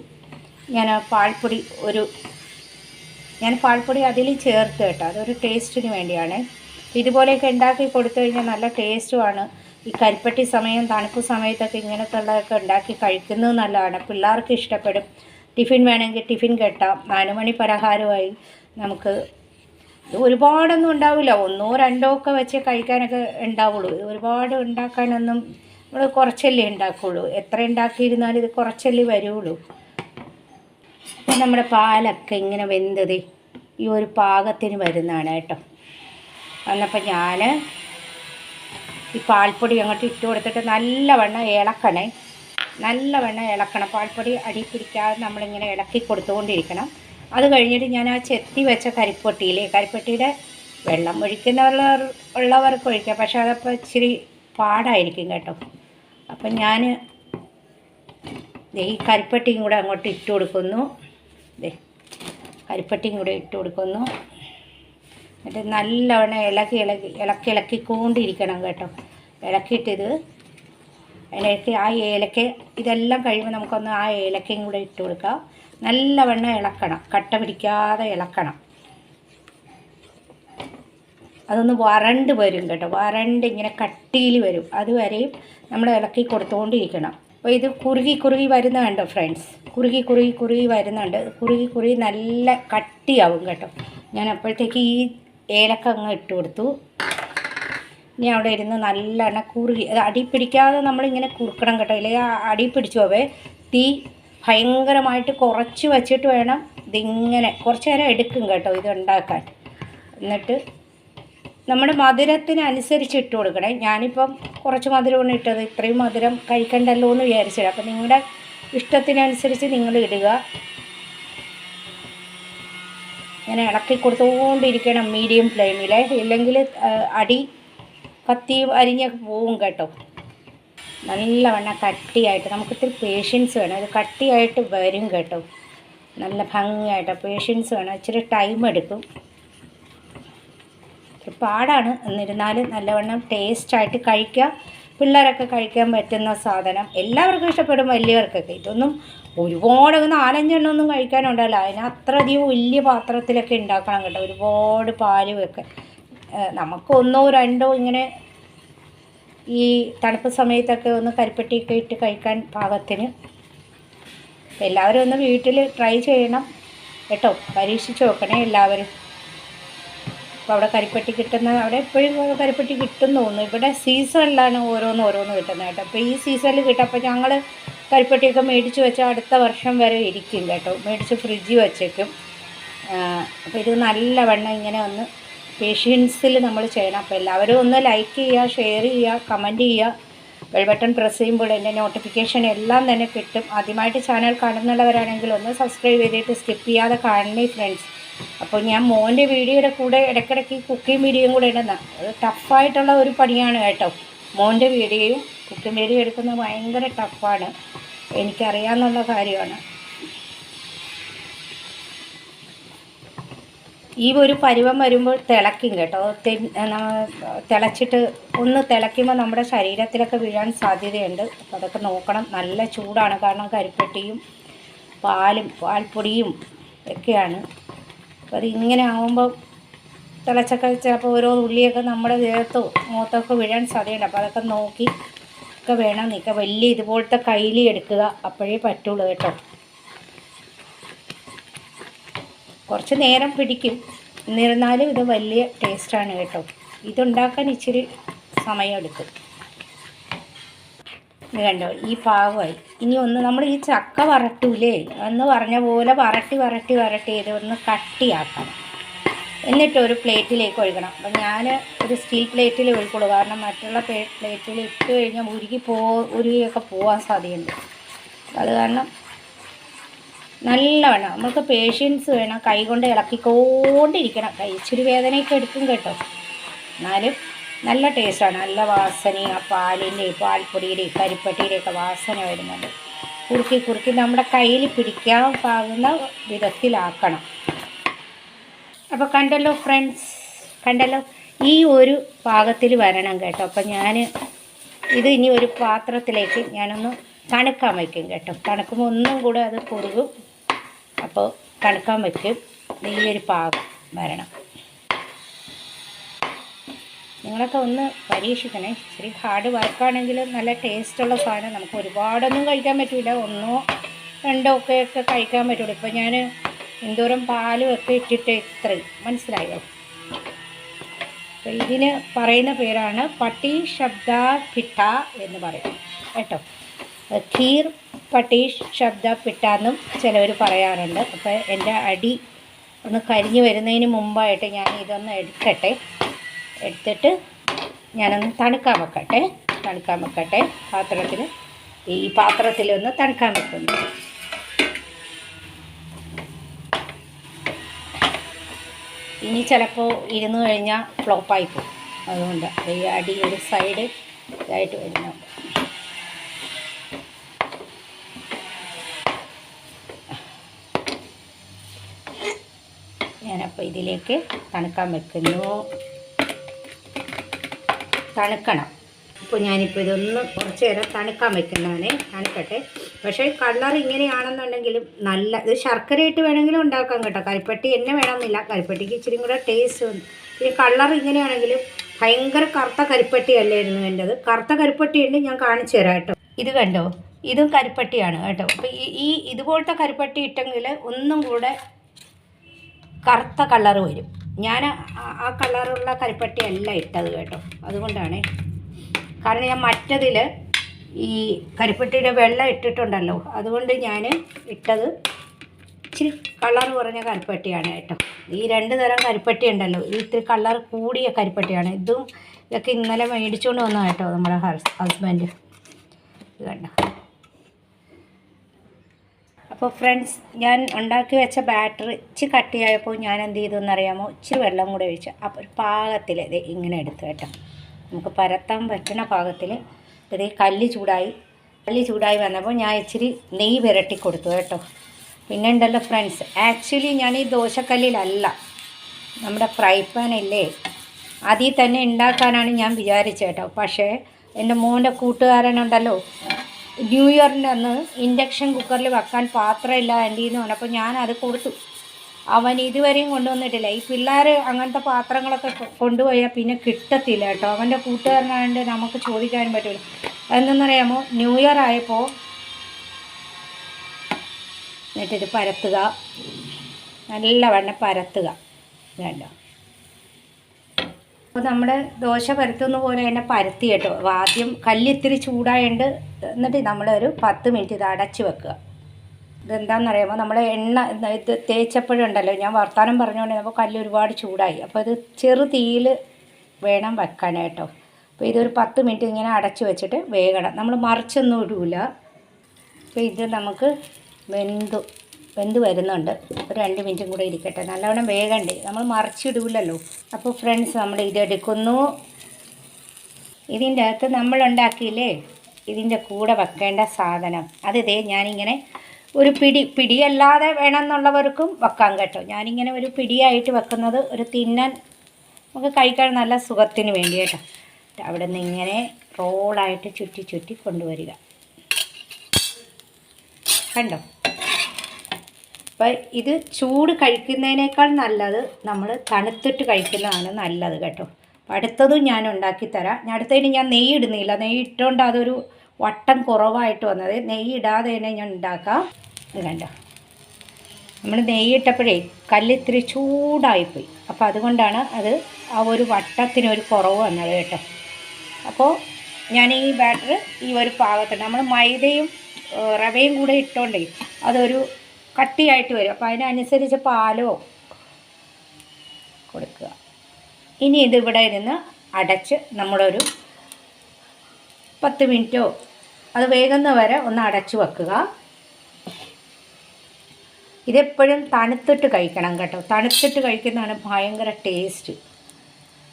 ഞാൻ പാൽപ്പൊടി ഒരു ഞാൻ പാൽപ്പൊടി അതിൽ ചേർത്ത് കേട്ടോ. അതൊരു ടേസ്റ്റിന് വേണ്ടിയാണ്. ഇതുപോലെയൊക്കെ ഉണ്ടാക്കി കൊടുത്തു കഴിഞ്ഞാൽ നല്ല ടേസ്റ്റുമാണ് ഈ കരിപ്പട്ടി സമയം തണുപ്പ് സമയത്തൊക്കെ ഇങ്ങനത്തെ ഉള്ളതൊക്കെ ഉണ്ടാക്കി കഴിക്കുന്നത് നല്ലതാണ്. പിള്ളേർക്ക് ഇഷ്ടപ്പെടും. ടിഫിൻ വേണമെങ്കിൽ ടിഫിൻ കെട്ടാം. നാലുമണി പലഹാരമായി നമുക്ക് ഒരുപാടൊന്നും ഉണ്ടാവില്ല. ഒന്നോ രണ്ടോ ഒക്കെ വെച്ച് കഴിക്കാനൊക്കെ ഉണ്ടാവുള്ളൂ. ഒരുപാട് ഉണ്ടാക്കാനൊന്നും നമ്മൾ കുറച്ചല്ലേ ഉണ്ടാക്കുള്ളൂ. എത്ര ഉണ്ടാക്കിയിരുന്നാലും ഇത് കുറച്ചല്ലേ വരുള്ളൂ. അപ്പം നമ്മുടെ പാലൊക്കെ ഇങ്ങനെ വെന്തത്. ഈ ഒരു പാകത്തിന് വരുന്നതാണ് കേട്ടോ. വന്നപ്പോൾ ഞാൻ ഈ പാൽപ്പൊടി അങ്ങോട്ട് ഇട്ട് കൊടുത്തിട്ട് നല്ലവണ്ണം ഇളക്കണേ. നല്ലവണ്ണം ഇളക്കണം. പാൽപ്പൊടി അടി പിടിക്കാതെ നമ്മളിങ്ങനെ ഇളക്കി കൊടുത്തുകൊണ്ടിരിക്കണം. അത് കഴിഞ്ഞിട്ട് ഞാൻ ആ ചെത്തി വെച്ച കരിപ്പൊട്ടിയിലെ കരിപ്പൊട്ടിയുടെ വെള്ളം ഒഴിക്കുന്നവർ ഉള്ളവർക്ക് ഒഴിക്കാം. പക്ഷെ അതപ്പോൾ ഇച്ചിരി പാടായിരിക്കും കേട്ടോ. അപ്പം ഞാൻ ഈ കരിപ്പട്ടിയും കൂടെ അങ്ങോട്ട് ഇട്ട് കൊടുക്കുന്നു. ദേ കരിപ്പട്ടിയും കൂടെ ഇട്ട് കൊടുക്കുന്നു. എന്നിട്ട് നല്ലവണ്ണം ഇളക്കി ഇളക്കി ഇളക്കി ഇളക്കിക്കൊണ്ടിരിക്കണം കേട്ടോ. ഇളക്കിയിട്ടിത്. അതിലേക്ക് ആ ഏലക്ക ഇതെല്ലാം കഴിയുമ്പോൾ നമുക്കൊന്ന് ആ ഏലക്കയും കൂടെ ഇട്ട് കൊടുക്കാം. നല്ലവണ്ണം ഇളക്കണം. കട്ട പിടിക്കാതെ ഇളക്കണം. അതൊന്ന് വരണ്ട് വരും കേട്ടോ. വരണ്ട് ഇങ്ങനെ കട്ടിയിൽ വരും. അതുവരെയും നമ്മൾ ഇളക്കി കൊടുത്തുകൊണ്ടിരിക്കണം അപ്പോൾ ഇത് കുറുകി കുറുകി വരുന്ന കണ്ടോ ഫ്രണ്ട്സ് കുറുകി കുറുകി കുറുകി വരുന്നുണ്ട്. കുറുകി കുറുകി നല്ല കട്ടിയാവും കേട്ടോ. ഞാൻ അപ്പോഴത്തേക്ക് ഈ ഏലക്ക അങ്ങ് ഇട്ട് കൊടുത്തു. ഇനി അവിടെ ഇരുന്ന് നല്ലെണ്ണ കുറുകി അത് അടി പിടിക്കാതെ നമ്മളിങ്ങനെ കുറുക്കണം കേട്ടോ. ഇല്ലെങ്കിൽ അടി പിടിച്ചു പോവേ. തീ ഭയങ്കരമായിട്ട് കുറച്ച് വച്ചിട്ട് വേണം ഇതിങ്ങനെ കുറച്ച് നേരം എടുക്കും കേട്ടോ ഇത് ഉണ്ടാക്കാൻ. എന്നിട്ട് നമ്മുടെ മധുരത്തിനനുസരിച്ച് ഇട്ട് കൊടുക്കണേ. ഞാനിപ്പം കുറച്ച് മധുരമാണ് ഇട്ടത്. ഇത്രയും മധുരം കഴിക്കണ്ടല്ലോ എന്ന് വിചാരിച്ചത്. അപ്പം നിങ്ങളുടെ ഇഷ്ടത്തിനനുസരിച്ച് നിങ്ങൾ ഇടുക. ഇങ്ങനെ ഇളക്കി കൊടുത്തുകൊണ്ടിരിക്കണം മീഡിയം ഫ്ലെയിമിൽ. ഇല്ലെങ്കിൽ അടി കത്തി അരിഞ്ഞൊക്കെ പോവും കേട്ടോ. നല്ലവണ്ണം കട്ടിയായിട്ട് നമുക്ക് ഇത്തിരി പേഷ്യൻസ് വേണം. അത് കട്ടിയായിട്ട് വരും കേട്ടോ. നല്ല ഭംഗിയായിട്ട് പേഷ്യൻസ് വേണം. ഇച്ചിരി ടൈം എടുക്കും. പാടാണ്. എന്നിരുന്നാലും നല്ലവണ്ണം ടേസ്റ്റായിട്ട് കഴിക്കുക. പിള്ളേരൊക്കെ കഴിക്കാൻ പറ്റുന്ന സാധനം എല്ലാവർക്കും ഇഷ്ടപ്പെടും വലിയവർക്കൊക്കെ. ഇതൊന്നും ഒരുപാട് നാലഞ്ചെണ്ണം ഒന്നും കഴിക്കാനുണ്ടല്ലോ. അതിന് അത്രയധികം വലിയ പാത്രത്തിലൊക്കെ ഉണ്ടാക്കണം കേട്ടോ. ഒരുപാട് പാൽ വെക്കാൻ നമുക്ക് ഒന്നോ രണ്ടോ ഇങ്ങനെ ഈ തണുപ്പ് സമയത്തൊക്കെ ഒന്ന് കരിപ്പെട്ടിയൊക്കെ ഇട്ട് കഴിക്കാൻ പാകത്തിന്. എല്ലാവരും ഒന്ന് വീട്ടിൽ ട്രൈ ചെയ്യണം കേട്ടോ. പരീക്ഷിച്ച് നോക്കണേ എല്ലാവരും. അപ്പോൾ അവിടെ കരിപ്പെട്ടി കിട്ടുന്ന അവിടെ എപ്പോഴും കരിപ്പെട്ടി കിട്ടും തോന്നുന്നു. ഇവിടെ സീസണിലാണ് ഓരോന്ന് ഓരോന്ന് കിട്ടുന്നത് കേട്ടോ. അപ്പോൾ ഈ സീസണിൽ കിട്ടും അപ്പോൾ ഞങ്ങൾ കരിപ്പെട്ടിയൊക്കെ മേടിച്ച് വെച്ചാൽ അടുത്ത വർഷം വരെ ഇരിക്കും കേട്ടോ. മേടിച്ച് ഫ്രിഡ്ജിൽ വെച്ചേക്കും. അപ്പോൾ ഇത് നല്ല നല്ലവണ്ണം ഇങ്ങനെ ഒന്ന് പേഷ്യൻസിൽ നമ്മൾ ചെയ്യണം. അപ്പോൾ എല്ലാവരും ഒന്ന് ലൈക്ക് ചെയ്യുക ഷെയർ ചെയ്യുക കമന്റ് ചെയ്യുക. ബെൽ ബട്ടൺ പ്രസ് ചെയ്യുമ്പോൾ എന്റെ നോട്ടിഫിക്കേഷൻ എല്ലാം തന്നെ കിട്ടും. ആദ്യമായിട്ട് ചാനൽ കാണുന്നുള്ളവരാണെങ്കിൽ ഒന്ന് സബ്സ്ക്രൈബ് ചെയ്തിട്ട് സ്കിപ്പ് ചെയ്യാതെ കാണണേ ഫ്രണ്ട്സ്. അപ്പോൾ ഞാൻ മോന്റെ വീഡിയോയുടെ കൂടെ ഇടയ്ക്കിടയ്ക്ക് കുക്കിംഗ് വീഡിയോയും കൂടെ ഇടുന്ന അത് ടഫായിട്ടുള്ള ഒരു പണിയാണ് കേട്ടോ. മോന്റെ വീഡിയോയും കുക്കിംഗ് വീഡിയോ എടുക്കുന്നത് ഭയങ്കര ടഫാണ് എനിക്കറിയാമെന്നുള്ള കാര്യമാണ്. ഈ ഒരു പരുവം വരുമ്പോൾ തിളയ്ക്കും കേട്ടോ. തിളച്ചിട്ട് ഒന്ന് തിളയ്ക്കുമ്പോൾ നമ്മുടെ ശരീരത്തിലൊക്കെ വീഴാൻ സാധ്യതയുണ്ട്. അപ്പോൾ അതൊക്കെ നോക്കണം. നല്ല ചൂടാണ്. കാരണം കരിപ്പെട്ടിയും പാലും പാൽപ്പൊടിയും ഒക്കെയാണ്. അപ്പോൾ അത് ഇങ്ങനെ ആകുമ്പോൾ തിളച്ചൊക്കെ ചിലപ്പോൾ ഓരോ ഉള്ളിയൊക്കെ നമ്മുടെ ദേഹത്തോ മുഖത്തൊക്കെ വീഴാൻ സാധ്യതയുണ്ട്. അപ്പോൾ അതൊക്കെ നോക്കി ഒക്കെ വേണം നിൽക്കുക വലിയ ഇതുപോലത്തെ കയ്യിൽ എടുക്കുക അപ്പോഴേ പറ്റുള്ളൂ കേട്ടോ. കുറച്ച് നേരം പിടിക്കും. എന്നിരുന്നാലും ഇത് വലിയ ടേസ്റ്റാണ് കേട്ടോ. ഇതുണ്ടാക്കാൻ ഇച്ചിരി സമയമെടുക്കും. കണ്ടോ ഈ പാകമായി ഇനി ഒന്ന് നമ്മൾ ഈ ചക്ക വരട്ടൂലേ? എന്ന് പറഞ്ഞ പോലെ വരട്ടി വരട്ടി വരട്ടി ഇത് ഒന്ന് കട്ടിയാക്കണം. എന്നിട്ട് ഒരു പ്ലേറ്റിലേക്ക് ഒഴുകണം അപ്പം ഞാൻ ഒരു സ്റ്റീൽ പ്ലേറ്റിൽ ഒഴുക്കുള്ളൂ. കാരണം മറ്റുള്ള പ്ലേ പ്ലേറ്റിൽ ഇട്ട് കഴിഞ്ഞാൽ ഉരുകി പോ ഉരുകിയൊക്കെ പോകാൻ സാധ്യതയുണ്ട്. അത് കാരണം നല്ലവണ്ണം നമുക്ക് പേഷ്യൻസ് വേണം കൈ കൊണ്ട് ഇളക്കിക്കൊണ്ടിരിക്കണം. കൈ ഇച്ചിരി വേദനയൊക്കെ എടുക്കും കേട്ടോ. എന്നാലും നല്ല ടേസ്റ്റാണ്. നല്ല വാസനയും ആ പാലിന്റെയും പാൽപ്പൊടിയുടെയും കരിപ്പട്ടിയുടെയൊക്കെ വാസന വരുന്നുണ്ട്. കുറുക്കി കുറുക്കി നമ്മുടെ കയ്യിൽ പിടിക്കാൻ പാകുന്ന വിധത്തിലാക്കണം. അപ്പോൾ കണ്ടല്ലോ ഫ്രണ്ട്സ് കണ്ടല്ലോ? ഈ ഒരു പാകത്തിൽ വരണം കേട്ടോ. അപ്പം ഞാൻ ഇത് ഇനി ഒരു പാത്രത്തിലേക്ക് ഞാനൊന്ന് തണുക്കാൻ വയ്ക്കും കേട്ടോ. തണുക്കുമ്പോൾ ഒന്നും കൂടെ അത് കുറുകും. അപ്പോൾ തണുക്കാൻ വയ്ക്കും. ഈ ഒരു പാകം വരണം. നിങ്ങളൊക്കെ ഒന്ന് പരീക്ഷിക്കണേ. ഇച്ചിരി ഹാർഡ് വർക്കാണെങ്കിലും നല്ല ടേസ്റ്റുള്ള സാധനം. നമുക്ക് ഒരുപാടൊന്നും കഴിക്കാൻ പറ്റില്ല ഒന്നോ രണ്ടോ ഒക്കെ ഒക്കെ കഴിക്കാൻ പറ്റുള്ളൂ. ഇപ്പോൾ ഞാൻ എന്തോരം പാലും ഒക്കെ ഇട്ടിട്ട് ഇത്രയും. മനസ്സിലായോ? അപ്പോൾ ഇതിന് പറയുന്ന പേരാണ് പട്ടി ശബ്ദ പിട്ട എന്ന് പറയും. കേട്ടോ? ഖീർ പട്ടീഷ് ശബ്ദ പിട്ട എന്നും ചിലവർ പറയാറുണ്ട്. അപ്പോൾ എന്റെ അടി ഒന്ന് കരിഞ്ഞു വരുന്നതിന് മുമ്പായിട്ട് ഞാൻ ഇതൊന്ന് എടുക്കട്ടെ. എടുത്തിട്ട് ഞാനൊന്ന് തണുക്കാൻ വെക്കട്ടെ. തണുക്കാൻ വെക്കട്ടെ. പാത്രത്തിൽ ഈ പാത്രത്തിലൊന്ന് തണുക്കാൻ വെക്കുന്നു. ഇനി ചിലപ്പോൾ ഇരുന്ന് കഴിഞ്ഞാൽ ഫ്ലോപ്പായി പോകും. അതുകൊണ്ട് ഈ അടി ഒരു സൈഡ് ഇതായിട്ട് വരുന്ന. ഞാനപ്പോൾ ഇതിലേക്ക് തണുക്കാൻ വെക്കുന്നു. തണുക്കണം. അപ്പോൾ ഞാനിപ്പോൾ ഇതൊന്ന് കുറച്ച് നേരം തണുക്കാൻ വെക്കുന്നതാണ് തണുക്കട്ടെ. പക്ഷേ കളർ ഇങ്ങനെയാണെന്നുണ്ടെങ്കിലും നല്ല ഇത് ശർക്കര ഇട്ട് വേണമെങ്കിലും ഉണ്ടാക്കാം കേട്ടോ. കരിപ്പട്ടി എന്നെ വേണമെന്നില്ല. കരിപ്പട്ടിക്ക് ഇച്ചിരി കൂടെ ടേസ്റ്റ് വന്നു ഈ കളർ ഇങ്ങനെയാണെങ്കിലും ഭയങ്കര കറുത്ത കരിപ്പട്ടി അല്ലായിരുന്നു എന്റെത് കറുത്ത കരിപ്പട്ടി ഉണ്ട് ഞാൻ കാണിച്ചു തരാം കേട്ടോ. ഇത് കണ്ടോ? ഇതും കരിപ്പട്ടിയാണ് കേട്ടോ. അപ്പോൾ ഈ ഇതുപോലത്തെ കരിപ്പട്ടി ഇട്ടെങ്കിൽ ഒന്നും കൂടെ കറുത്ത കളർ വരും. ഞാൻ ആ- കളറുള്ള കരിപ്പട്ടിയല്ല ഇട്ടത് കേട്ടോ. അതുകൊണ്ടാണ്. കാരണം ഞാൻ മറ്റതിൽ ഈ കരിപ്പട്ടിയുടെ വെള്ളം ഇട്ടിട്ടുണ്ടല്ലോ അതുകൊണ്ട് ഞാൻ ഇട്ടത് ഇച്ചിരി കളർ കുറഞ്ഞ കരിപ്പട്ടിയാണ് കേട്ടോ. ഈ രണ്ട് തരം കരിപ്പട്ടി ഉണ്ടല്ലോ ഇത് ഇത്തിരി കളർ കൂടിയ കരിപ്പട്ടിയാണ്. ഇതും ഇതൊക്കെ ഇന്നലെ മേടിച്ചുകൊണ്ട് വന്ന കേട്ടോ നമ്മുടെ ഹസ്ബൻഡ്. ഇത് കണ്ടോ? അപ്പോൾ ഫ്രണ്ട്സ് ഞാൻ ഉണ്ടാക്കി വെച്ച ബാറ്റർ ഇച്ചിരി കട്ടിയായപ്പോൾ ഞാൻ എന്ത് ചെയ്തു എന്നറിയാമോ? ഇച്ചിരി വെള്ളം കൂടെ ഒഴിച്ചു. അപ്പോൾ ഒരു പാകത്തിൽ ഇത് ഇങ്ങനെ എടുത്തു കേട്ടോ. നമുക്ക് പരത്താൻ പറ്റുന്ന പാകത്തിൽ ഇത് കല്ല് ചൂടായി. കല്ല് ചൂടായി വന്നപ്പോൾ ഞാൻ ഇച്ചിരി നെയ്യ് വിരട്ടി കൊടുത്തു കേട്ടോ. പിന്നെ ഉണ്ടല്ലോ ഫ്രണ്ട്സ് ആക്ച്വലി ഞാൻ ഈ ദോശക്കല്ലിലല്ല. നമ്മുടെ ഫ്രൈ പാൻ ഇല്ലേ അതിൽ തന്നെ ഉണ്ടാക്കാനാണ് ഞാൻ വിചാരിച്ചേട്ടോ പക്ഷേ എന്റെ മോന്റെ കൂട്ടുകാരനുണ്ടല്ലോ ന്യൂ ഇയറിന്റെ അന്ന് ഇൻഡക്ഷൻ കുക്കറിൽ വെക്കാൻ പാത്രമില്ല ആന്റി എന്ന് പറഞ്ഞപ്പോൾ ഞാൻ അത് കൊടുത്തു. അവൻ ഇതുവരെയും കൊണ്ടുവന്നിട്ടില്ല. ഈ പിള്ളേർ അങ്ങനത്തെ പാത്രങ്ങളൊക്കെ കൊണ്ടുപോയാൽ പിന്നെ കിട്ടത്തില്ല കേട്ടോ. അവന്റെ കൂട്ടുകാരനായതുകൊണ്ട് നമുക്ക് ചോദിക്കാനും പറ്റില്ല എന്തെന്നറിയാമോ ന്യൂ ഇയർ ആയപ്പോൾ എന്നിട്ടിത് പരത്തുക. നല്ല നല്ലവണ്ണം പരത്തുക. വേണ്ട അപ്പോൾ നമ്മുടെ ദോശ പരത്തുന്ന പോലെ തന്നെ പരത്തി കേട്ടോ. ആദ്യം കല്ലിത്തിരി ചൂടായതുകൊണ്ട് എന്നിട്ട് നമ്മളൊരു പത്ത് മിനിറ്റ് ഇത് അടച്ച് വെക്കുക. ഇതെന്താണെന്ന് അറിയുമ്പോൾ നമ്മൾ എണ്ണ ഇത് തേച്ചപ്പോഴുണ്ടല്ലോ. ഞാൻ വർത്താനം പറഞ്ഞുകൊണ്ട് അപ്പോൾ കല്ല് ഒരുപാട് ചൂടായി. അപ്പോൾ ഇത് ചെറു തീയിൽ വേണം വെക്കാനായിട്ടോ. അപ്പോൾ ഇതൊരു പത്ത് മിനിറ്റ് ഇങ്ങനെ അടച്ച് വെച്ചിട്ട് വേകണം. നമ്മൾ മറിച്ചൊന്നും ഇടൂല. അപ്പോൾ ഇത് നമുക്ക് വെന്തു വെന്ത് വരുന്നുണ്ട്. ഒരു രണ്ട് മിനിറ്റും കൂടെ ഇരിക്കട്ടെ. നല്ലവണ്ണം വേഗണ്ടേ നമ്മൾ മറിച്ചിടൂലല്ലോ അപ്പോൾ ഫ്രണ്ട്സ് നമ്മൾ ഇതെടുക്കുന്നു. ഇതിന്റെ അകത്ത് നമ്മൾ ഉണ്ടാക്കിയില്ലേ? ഇതിന്റെ കൂടെ വെക്കേണ്ട സാധനം. അത് ഇതേ ഞാനിങ്ങനെ ഒരു പിടി പിടിയല്ലാതെ വേണമെന്നുള്ളവർക്കും വെക്കാം കേട്ടോ. ഞാനിങ്ങനെ ഒരു പിടിയായിട്ട് വെക്കുന്നത് ഒരു തിന്നാൻ നമുക്ക് കഴിക്കാൻ നല്ല സുഖത്തിന് വേണ്ടി കേട്ടോ. അവിടെ നിന്ന് ഇങ്ങനെ റോളായിട്ട് ചുറ്റി ചുറ്റി കൊണ്ടുവരിക. കണ്ടോ? അപ്പം ഇത് ചൂട് കഴിക്കുന്നതിനേക്കാൾ നല്ലത് നമ്മൾ തണുത്തിട്ട് കഴിക്കുന്നതാണ് നല്ലത് കേട്ടോ. അപ്പം അടുത്തതും ഞാൻ ഉണ്ടാക്കി തരാം. ഞാൻ അടുത്തതിന് ഞാൻ നെയ്യ് ഇടുന്നില്ല. നെയ്യ് ഇട്ടുകൊണ്ട് അതൊരു വട്ടം കുറവായിട്ട് വന്നത്. നെയ്യ് ഇടാതെ തന്നെ ഞാൻ ഉണ്ടാക്കാം. ഇത് കണ്ടോ? നമ്മൾ നെയ്യിട്ടപ്പോഴേ കല്ല് ഇത്തിരി ചൂടായിപ്പോയി. അപ്പോൾ അതുകൊണ്ടാണ് അത് ആ ഒരു വട്ടത്തിനൊരു കുറവ് വന്നത് കേട്ടോ. അപ്പോൾ ഞാൻ ഈ ബാറ്റർ ഈ ഒരു പാകത്തിന് നമ്മൾ മൈദയും റവയും കൂടെ ഇട്ടോണ്ടേ അതൊരു കട്ടിയായിട്ട് വരും. അപ്പോൾ അതിനനുസരിച്ച് പാലോ കൊടുക്കുക. ഇനി ഇതിവിടെ ഇരുന്ന് അടച്ച് നമ്മളൊരു പത്ത് മിനിറ്റോ അത് വേഗം വരെ ഒന്ന് അടച്ച് വെക്കുക. ഇതെപ്പോഴും തണുത്തിട്ട് കഴിക്കണം കേട്ടോ. തണുത്തിട്ട് കഴിക്കുന്നതാണ് ഭയങ്കര ടേസ്റ്റ്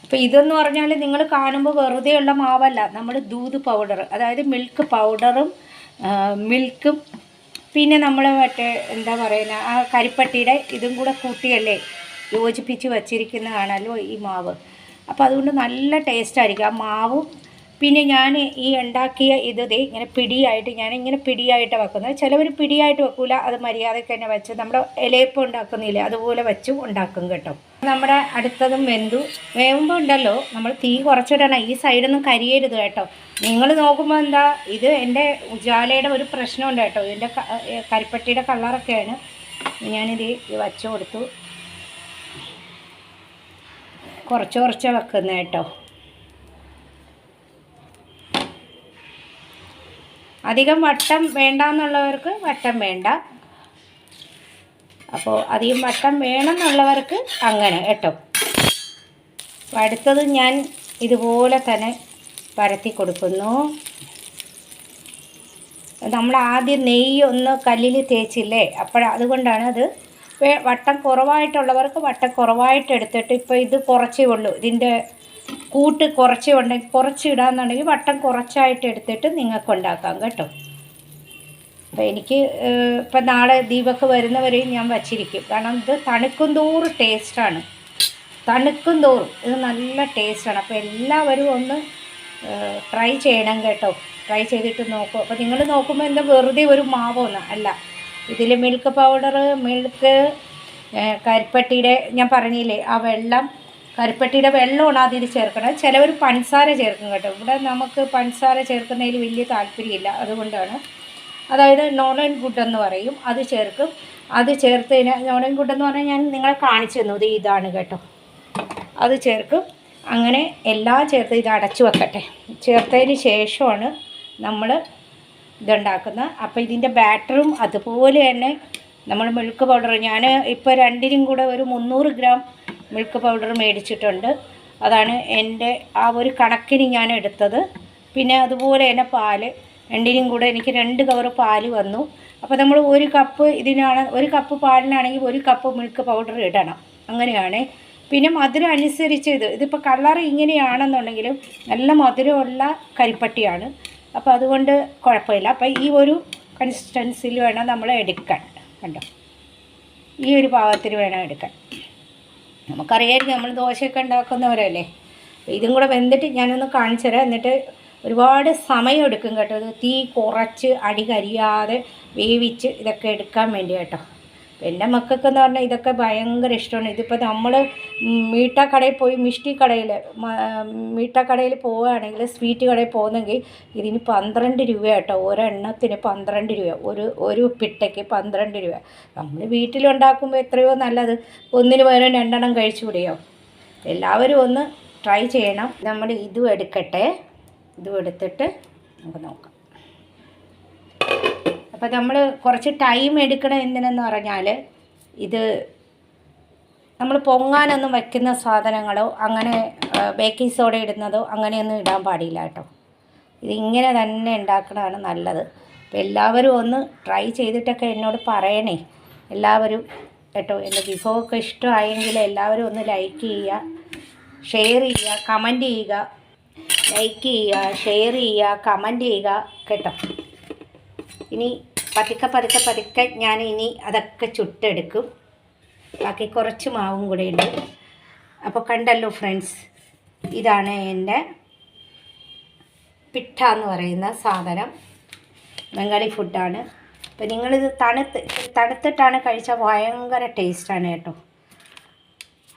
അപ്പോൾ ഇതെന്ന് പറഞ്ഞാൽ നിങ്ങൾ കാണുമ്പോൾ വെറുതെ ഉള്ള മാവല്ല. നമ്മൾ ദൂത് പൗഡർ അതായത് മിൽക്ക് പൗഡറും മിൽക്കും പിന്നെ നമ്മൾ മറ്റേ എന്താ പറയുന്ന ആ കരിപ്പട്ടിയുടെ ഇതും കൂടെ കൂട്ടിയല്ലേ? യോജിപ്പിച്ച് വച്ചിരിക്കുന്നതാണല്ലോ ഈ മാവ്. അപ്പോൾ അതുകൊണ്ട് നല്ല ടേസ്റ്റായിരിക്കും ആ മാവും പിന്നെ ഞാൻ ഈ ഉണ്ടാക്കിയ ഇത് ഇങ്ങനെ പിടിയായിട്ട് ഞാൻ ഇങ്ങനെ പിടിയായിട്ട് വെക്കുന്നത്. ചിലവർ പിടിയായിട്ട് വെക്കില്ല അത് മര്യാദയ്ക്ക് തന്നെ വെച്ച് നമ്മുടെ ഇലയപ്പം ഉണ്ടാക്കുന്നില്ലേ അതുപോലെ വെച്ചും ഉണ്ടാക്കും കേട്ടോ. നമ്മുടെ അടുത്തതും വെന്തു. വേവുമ്പോൾ ഉണ്ടല്ലോ നമ്മൾ തീ കുറച്ചിടണം. ഈ സൈഡൊന്നും കരിയരുത് കേട്ടോ. നിങ്ങൾ നോക്കുമ്പോൾ എന്താ ഇത് എന്റെ ഉജാലയുടെ ഒരു പ്രശ്നമുണ്ട് കേട്ടോ. ഇതിന്റെ കരിപ്പട്ടിയുടെ കളറൊക്കെയാണ്. ഞാനിത് വച്ചു കൊടുത്തു. കുറച്ച് കുറച്ച് വെക്കുന്നത് കേട്ടോ. അധികം വട്ടം വേണ്ട എന്നുള്ളവർക്ക് വട്ടം വേണ്ട. അപ്പോൾ അധികം വട്ടം വേണം എന്നുള്ളവർക്ക് അങ്ങനെ കേട്ടോ. അടുത്തത് ഞാൻ ഇതുപോലെ തന്നെ പരത്തി കൊടുക്കുന്നു. നമ്മൾ ആദ്യം നെയ്യ് ഒന്ന് കല്ലിൽ തേച്ചില്ലേ? അപ്പോൾ അതുകൊണ്ടാണ് അത് വട്ടം കുറവായിട്ടുള്ളവർക്ക് വട്ടം കുറവായിട്ട് എടുത്തിട്ട് ഇപ്പോൾ ഇത് കുറച്ചേ ഉള്ളൂ. ഇതിന്റെ കൂട്ട് കുറച്ചേ ഉണ്ടെങ്കിൽ കുറച്ച് ഇടാന്നുണ്ടെങ്കിൽ വട്ടം കുറച്ചായിട്ട് എടുത്തിട്ട് നിങ്ങൾക്ക് ഉണ്ടാക്കാം കേട്ടോ. അപ്പോൾ എനിക്ക് ഇപ്പം നാളെ ദീപക്ക് വരുന്നവരെയും ഞാൻ വച്ചിരിക്കും. കാരണം ഇത് തണുക്കും തോറും ടേസ്റ്റാണ്. തണുക്കും തോറും ഇത് നല്ല ടേസ്റ്റാണ്. അപ്പോൾ എല്ലാവരും ഒന്ന് ട്രൈ ചെയ്യണം കേട്ടോ. ട്രൈ ചെയ്തിട്ട് നോക്കൂ. അപ്പോൾ നിങ്ങൾ നോക്കുമ്പോൾ എന്താ വെറുതെ ഒരു മാവൊന്നും അല്ല. ഇതിൽ മിൽക്ക് പൗഡർ മിൽക്ക് കരിപ്പട്ടിയുടെ ഞാൻ പറഞ്ഞില്ലേ ആ വെള്ളം കരിപ്പട്ടിയുടെ വെള്ളമാണ് അതിൽ ചേർക്കണം ചിലവർ പഞ്ചസാര ചേർക്കും കേട്ടോ. ഇവിടെ നമുക്ക് പഞ്ചസാര ചേർക്കുന്നതിൽ വലിയ താല്പര്യമില്ല. അതുകൊണ്ടാണ്. അതായത് നോൺ ഗുഡ് എന്ന് പറയും. അത് ചേർക്കും. അത് ചേർത്ത് നോൺ ഗുഡ് എന്ന് പറഞ്ഞാൽ ഞാൻ നിങ്ങളെ കാണിച്ചു തന്നു. ഇത് ഇതാണ് കേട്ടോ. അത് ചേർക്കും. അങ്ങനെ എല്ലാം ചേർത്ത് ഇത് അടച്ചു വെക്കട്ടെ. ചേർത്തതിന് ശേഷമാണ് നമ്മൾ ഇതുണ്ടാക്കുന്നത് അപ്പോൾ ഇതിന്റെ ബാറ്ററും അതുപോലെ തന്നെ നമ്മൾ മിൽക്ക് പൗഡർ. ഞാൻ ഇപ്പോൾ രണ്ടിനും കൂടെ ഒരു മുന്നൂറ് ഗ്രാം മിൽക്ക് പൗഡർ മേടിച്ചിട്ടുണ്ട്. അതാണ് എന്റെ ആ ഒരു കണക്കിന് ഞാൻ എടുത്തത്. പിന്നെ അതുപോലെ തന്നെ പാൽ. രണ്ടിനും കൂടെ എനിക്ക് രണ്ട് കവറ് പാൽ വന്നു. അപ്പോൾ നമ്മൾ ഒരു കപ്പ് ഇതിനാണ് ഒരു കപ്പ് പാലിനാണെങ്കിൽ ഒരു കപ്പ് മിൽക്ക് പൗഡർ ഇടണം. അങ്ങനെയാണ്. പിന്നെ മധുരം അനുസരിച്ച് ഇത് ഇതിപ്പോൾ കളർ ഇങ്ങനെയാണെന്നുണ്ടെങ്കിലും നല്ല മധുരമുള്ള കരിപ്പട്ടിയാണ്. അപ്പോൾ അതുകൊണ്ട് കുഴപ്പമില്ല. അപ്പോൾ ഈ ഒരു കൺസിസ്റ്റൻസിൽ വേണം നമ്മൾ എടുക്കാൻ. കണ്ടോ? ഈ ഒരു പാകത്തിന് വേണം എടുക്കാൻ. നമുക്കറിയാമായിരിക്കും നമ്മൾ ദോശയൊക്കെ ഉണ്ടാക്കുന്നവരല്ലേ? ഇതും കൂടെ വെന്തിട്ട് ഞാനൊന്ന് കാണിച്ചു തരാം. എന്നിട്ട് ഒരുപാട് സമയം എടുക്കും കേട്ടോ. ഇത് തീ കുറച്ച് അടി കരിയാതെ വേവിച്ച് ഇതൊക്കെ എടുക്കാൻ വേണ്ടി കേട്ടോ. എന്റെ മക്കൾക്ക് എന്ന് പറഞ്ഞാൽ ഇതൊക്കെ ഭയങ്കര ഇഷ്ടമാണ്. ഇതിപ്പോൾ നമ്മൾ മീട്ട കടയിൽ പോയി മിഷ്ടി കടയിൽ മീട്ടാക്കടയിൽ പോവുകയാണെങ്കിൽ സ്വീറ്റ് കടയിൽ പോകുന്നെങ്കിൽ ഇതിന് പന്ത്രണ്ട് രൂപ കേട്ടോ. ഒരെണ്ണത്തിന് പന്ത്രണ്ട് രൂപ. ഒരു ഒരു പിട്ടയ്ക്ക് പന്ത്രണ്ട് രൂപ. നമ്മൾ വീട്ടിലുണ്ടാക്കുമ്പോൾ എത്രയോ നല്ലത്. ഒന്നിന് പകരം രണ്ടെണ്ണം കഴിച്ചു കൂടിയോ എല്ലാവരും ഒന്ന് ട്രൈ ചെയ്യണം. നമ്മൾ ഇതും എടുക്കട്ടെ. ഇതും എടുത്തിട്ട് നമുക്ക് നോക്കാം. അപ്പോൾ നമ്മൾ കുറച്ച് ടൈം എടുക്കണം എന്തിനെന്ന് പറഞ്ഞാൽ ഇത് നമ്മൾ പൊങ്ങാനൊന്നും വയ്ക്കുന്ന സാധനങ്ങളോ അങ്ങനെ ബേക്കിംഗ് സോഡ ഇടുന്നതോ അങ്ങനെയൊന്നും ഇടാൻ പാടില്ല കേട്ടോ. ഇതിങ്ങനെ തന്നെ ഉണ്ടാക്കണതാണ് നല്ലത്. അപ്പോൾ എല്ലാവരും ഒന്ന് ട്രൈ ചെയ്തിട്ടൊക്കെ എന്നോട് പറയണേ. എല്ലാവരും കേട്ടോ എന്റെ വിഭവമൊക്കെ ഇഷ്ടമായെങ്കിൽ എല്ലാവരും ഒന്ന് ലൈക്ക് ചെയ്യുക ഷെയർ ചെയ്യുക കമന്റ് ചെയ്യുക ലൈക്ക് ചെയ്യുക ഷെയർ ചെയ്യുക കമന്റ് ചെയ്യുക കേട്ടോ. ഇനി പതുക്കെ പതുക്കെ പതുക്കെ ഞാൻ ഇനി അതൊക്കെ ചുട്ടെടുക്കും. ബാക്കി കുറച്ച് മാവും കൂടെ ഉണ്ട് അപ്പോൾ കണ്ടല്ലോ ഫ്രണ്ട്സ് ഇതാണ് എന്റെ പിട്ട എന്ന് പറയുന്ന സാധനം. ബംഗാളി ഫുഡാണ്. അപ്പോൾ നിങ്ങളിത് തണുത്ത് തണുത്തിട്ടാണ് കഴിച്ചാൽ ഭയങ്കര ടേസ്റ്റാണ് കേട്ടോ.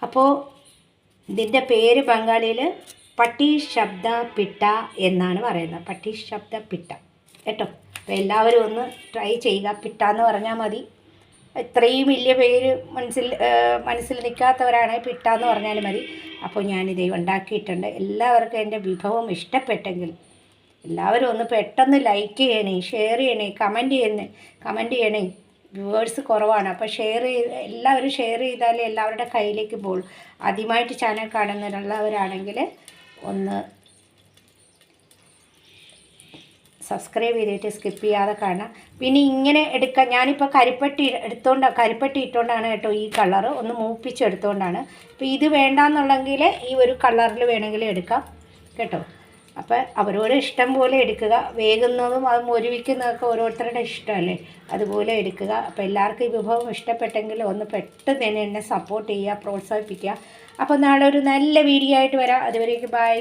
അപ്പോൾ ഇതിന്റെ പേര് ബംഗാളിയിൽ പട്ടി ശബ്ദ പിട്ട എന്നാണ് പറയുന്നത്. പട്ടി ശബ്ദ പിട്ട. കേട്ടോ? അപ്പോൾ എല്ലാവരും ഒന്ന് ട്രൈ ചെയ്യുക. പിട്ടാന്ന് പറഞ്ഞാൽ മതി. ഇത്രയും വലിയ പേര് മനസ്സിൽ മനസ്സിൽ നിൽക്കാത്തവരാണെങ്കിൽ പിട്ടാന്ന് പറഞ്ഞാൽ മതി. അപ്പോൾ ഞാനിത് ഉണ്ടാക്കിയിട്ടുണ്ട്. എല്ലാവർക്കും എന്റെ വിഭവം ഇഷ്ടപ്പെട്ടെങ്കിൽ എല്ലാവരും ഒന്ന് പെട്ടെന്ന് ലൈക്ക് ചെയ്യണേ ഷെയർ ചെയ്യണേ കമന്റ് ചെയ്യണേ കമന്റ് ചെയ്യണേ. വ്യൂവേഴ്സ് കുറവാണ്. അപ്പോൾ ഷെയർ ചെയ്ത് എല്ലാവരും ഷെയർ ചെയ്താലേ എല്ലാവരുടെ കയ്യിലേക്ക് പോകും ആദ്യമായിട്ട് ചാനൽ കാണുന്നതിനുള്ളവരാണെങ്കിൽ ഒന്ന് സബ്സ്ക്രൈബ് ചെയ്തിട്ട് സ്കിപ്പ് ചെയ്യാതെ കാണാം പിന്നെ ഇങ്ങനെ എടുക്കാൻ ഞാനിപ്പോൾ കരിപ്പട്ടി എടുത്തോണ്ട് കരിപ്പട്ടി ഇട്ടുകൊണ്ടാണ് കേട്ടോ ഈ കളർ ഒന്ന് മൂപ്പിച്ചെടുത്തുകൊണ്ടാണ് അപ്പോൾ ഇത് വേണ്ടാന്നുള്ളെങ്കിൽ ഈ ഒരു കളറിൽ വേണമെങ്കിൽ എടുക്കാം കേട്ടോ. അപ്പോൾ അവരോട് ഇഷ്ടം പോലെ എടുക്കുക. വേകുന്നതും അത് മൊരുവിക്കുന്നതൊക്കെ ഓരോരുത്തരുടെ ഇഷ്ടമല്ലേ? അതുപോലെ എടുക്കുക. അപ്പോൾ എല്ലാവർക്കും ഈ വിഭവം ഇഷ്ടപ്പെട്ടെങ്കിൽ ഒന്ന് പെട്ടെന്ന് തന്നെ എന്നെ സപ്പോർട്ട് ചെയ്യുക പ്രോത്സാഹിപ്പിക്കുക. അപ്പോൾ നാളെ ഒരു നല്ല വീഡിയോ ആയിട്ട് വരാം. അതുവരേക്ക് ബൈ